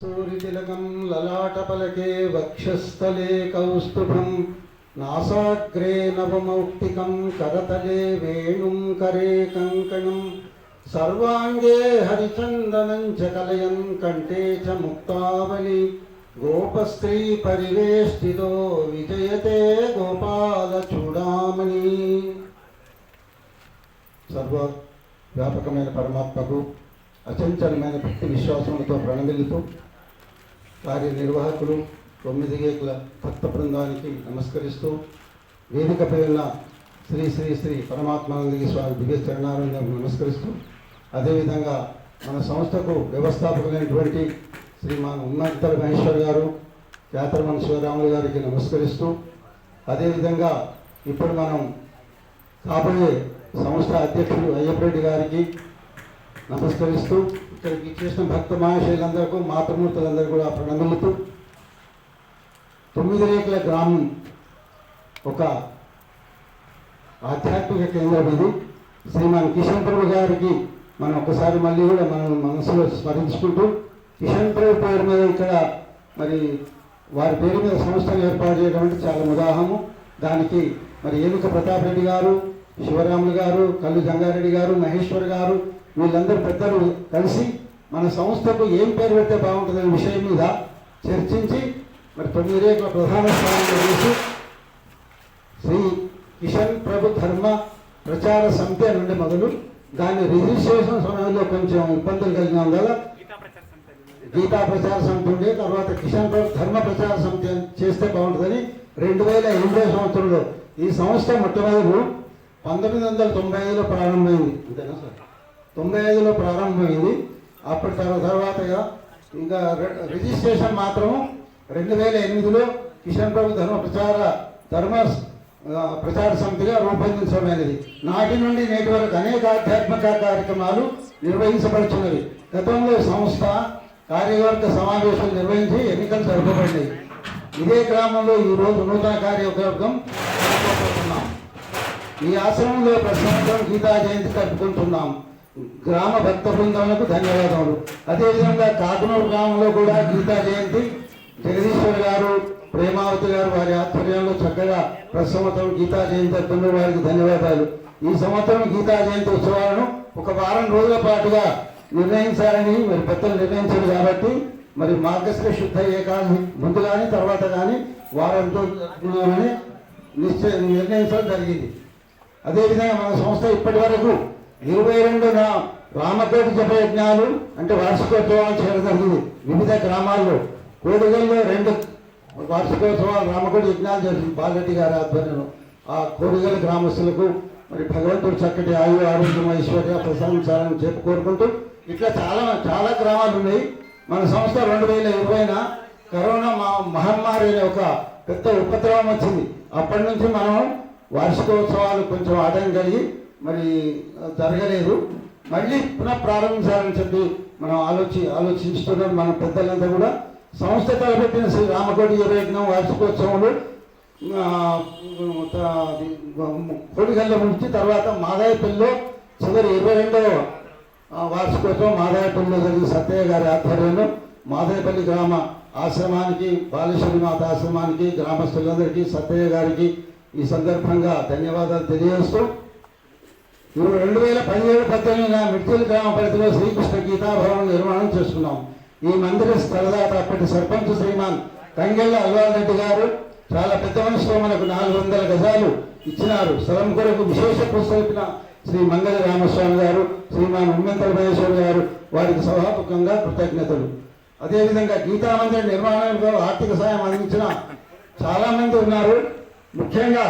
సూరితిలకం లలాటపలకే వక్షస్థలే కౌస్తుభం నాసాగ్రే నవమౌక్తికం కరతలే వేణుం కరే కంకణం సర్వాంగే హరిచందనం చ కలయం కంఠే చ ముక్తావళి గోపస్త్రీ పరివేష్టితో విజయతే గోపాల చూడామణి సర్వ వ్యాపకమైన పరమాత్మకు అచంచలమైన భక్తి విశ్వాసంతో ప్రణమిల్లుతూ కార్యనిర్వాహకులు తొమ్మిది గేకుల భక్త బృందానికి నమస్కరిస్తూ వేదికపై ఉన్న శ్రీ శ్రీ శ్రీ పరమాత్మానందగి స్వామి దివ్య చరణానందం నమస్కరిస్తూ అదేవిధంగా మన సంస్థకు వ్యవస్థాపకులైనటువంటి శ్రీమాన్ ఉన్నంతర మహేశ్వర్ గారు యాత్రమన్ శివరాములు గారికి నమస్కరిస్తూ అదేవిధంగా ఇప్పుడు మనం కాబోయే సంస్థ అధ్యక్షుడు అయ్యప్పరెడ్డి గారికి నమస్కరిస్తూ ఇక్కడికి చేసిన భక్త మహాశైలందరికీ మాతృమూర్తులందరూ కూడా ప్రణమిల్లుతూ తొమ్మిది రేకుల గ్రామం ఒక ఆధ్యాత్మిక కేంద్రం ఇది. శ్రీమాన్ కిషన్ ప్రభు గారికి మనం ఒకసారి మళ్ళీ కూడా మనం మనసులో స్మరించుకుంటూ కిషన్ ప్రభు పేరు మీద ఇక్కడ మరి వారి పేరు మీద సంస్థను ఏర్పాటు చేయడం అంటే చాలా ఉదాహము దానికి మరి ఏనుక ప్రతాప్ రెడ్డి గారు శివరాములు గారు కల్లు జంగారెడ్డి గారు మహేశ్వర్ గారు వీళ్ళందరూ పెద్దలు కలిసి మన సంస్థకు ఏం పేరు పెడితే బాగుంటుందనే విషయం మీద చర్చించి మరి తొమ్మిది ప్రధాన స్థానంలో వేసి శ్రీ కిషన్ ప్రభు ధర్మ ప్రచార సమితి నుండి మొదలు దాని రిజిస్ట్రేషన్ సమయంలో కొంచెం ఇబ్బందులు కలిగిన వల్ల గీతా ప్రచార సమితి ఉండే తర్వాత కిషన్ ప్రభు ధర్మ ప్రచార సమితి చేస్తే బాగుంటుందని రెండు వేల ఎనిమిదో సంవత్సరంలో ఈ సంస్థ మొట్టమొదలు పంతొమ్మిది వందల తొంభై ఐదులో ప్రారంభమైంది. అంతేనా సార్? తొంభై ఐదులో ప్రారంభమైంది. అప్పటి తర్వా- తర్వాతగా ఇంకా రిజిస్ట్రేషన్ మాత్రం రెండు వేల ఎనిమిదిలో కిషన్ ప్రభు ధర్మ ప్రచార ధర్మ ప్రచార సమితిగా రూపొందించడమైనది నాటి నుండి నేటి వరకు అనేక ఆధ్యాత్మిక కార్యక్రమాలు నిర్వహించబడుతున్నవి గతంలో సంస్థ కార్యవర్గ సమావేశాలు నిర్వహించి ఎన్నికలు జరపబడినాయి ఇదే గ్రామంలో ఈ రోజు నూతన కార్యవర్గం ఈ ఆశ్రమంలో ప్రతి సంవత్సరం గీతా జయంతి జరుపుకుంటున్నాం. గ్రామ భక్త బృందాలకు ధన్యవాదాలు అదేవిధంగా కాకునూరు గ్రామంలో కూడా గీతా జయంతి. జగదీశ్వర్ గారు ప్రేమావతి గారు వారి ఆధ్వర్యంలో చక్కగా ప్రతి సంవత్సరం గీతా జయంతి జరుపుకున్న వారికి ధన్యవాదాలు. ఈ సంవత్సరం గీతా జయంతి ఉత్సవాలను ఒక వారం రోజుల పాటుగా నిర్ణయించాలని మరి పెద్దలు నిర్ణయించారు కాబట్టి మరి మార్గశ్రీ శుద్ధ ఏకాదశి ముందు కానీ తర్వాత కానీ వారం రోజులని నిశ్చయం నిర్ణయించడం జరిగింది. అదేవిధంగా మన సంస్థ ఇప్పటి వరకు ఇరవై రెండున రామకోటి జప యజ్ఞాలు అంటే వార్షికోత్సవాలు చేయడం జరిగింది. వివిధ గ్రామాల్లో. కోడిగల్లో రెండు వార్షికోత్సవాలు రామకోటి యజ్ఞాలు జరిగింది. బాలరెడ్డి గారి ఆధ్వర్యంలో. ఆ కోడిగల్ గ్రామస్తులకు మరి భగవంతుడు చక్కటి ఆయు ఆరోగ్యం ఐశ్వర్య ప్రసాదించాలని చెప్పి కోరుకుంటూ ఇట్లా చాలా చాలా గ్రామాలు ఉన్నాయి. మన సంస్థ రెండు వేల ఇరవైన కరోనా మా మహమ్మారి అనే ఒక పెద్ద ఉపద్రవం వచ్చింది. అప్పటి నుంచి మనం వార్షికోత్సవాలు కొంచెం ఆటం కలిగి మరి జరగలేదు. మళ్ళీ పునః ప్రారంభించాలని చెప్పి మనం ఆలోచి ఆలోచిస్తున్నాం మన పెద్దలంతా కూడా. సంస్థ తలపెట్టిన శ్రీ రామకోటి యజ్ఞం వార్షికోత్సవంలో కోడిగల్ల నుంచి తర్వాత మాదాయపల్లిలో చివరి ఇరవై రెండవ వార్షికోత్సవం మాదాయపల్లిలో జరిగిన సత్తయ్య గారి ఆధ్వర్యంలో మాదాయపల్లి గ్రామ ఆశ్రమానికి బాలేశ్వరి మాత ఆశ్రమానికి గ్రామస్తులందరికీ సత్తయ్య గారికి ఈ సందర్భంగా ధన్యవాదాలు తెలియజేస్తూ మేము రెండు వేల పదిహేడు పద్దెనిమిదిన మిడ్జిల్ గ్రామ పరిధిలో శ్రీకృష్ణ గీతాభవనం నిర్మాణం చేసుకున్నాం. ఈ మందిర స్థలదాత అప్పటి సర్పంచ్ శ్రీమాన్ తంగెళ్ళ అల్వాల్ రెడ్డి గారు చాలా పెద్ద మనసులో మనకు నాలుగు వందల గజాలు ఇచ్చినారు. స్థలం కొరకు విశేష పుస్తకిన శ్రీ మంగళ రామస్వామి గారు శ్రీమాన్ ఉమ్మెంతల మహేశ్వర్ గారు వారికి సభాముఖంగా కృతజ్ఞతలు. అదేవిధంగా గీతా మందిర నిర్మాణంలో ఆర్థిక సాయం అందించిన చాలా మంది ఉన్నారు. ముఖ్యంగా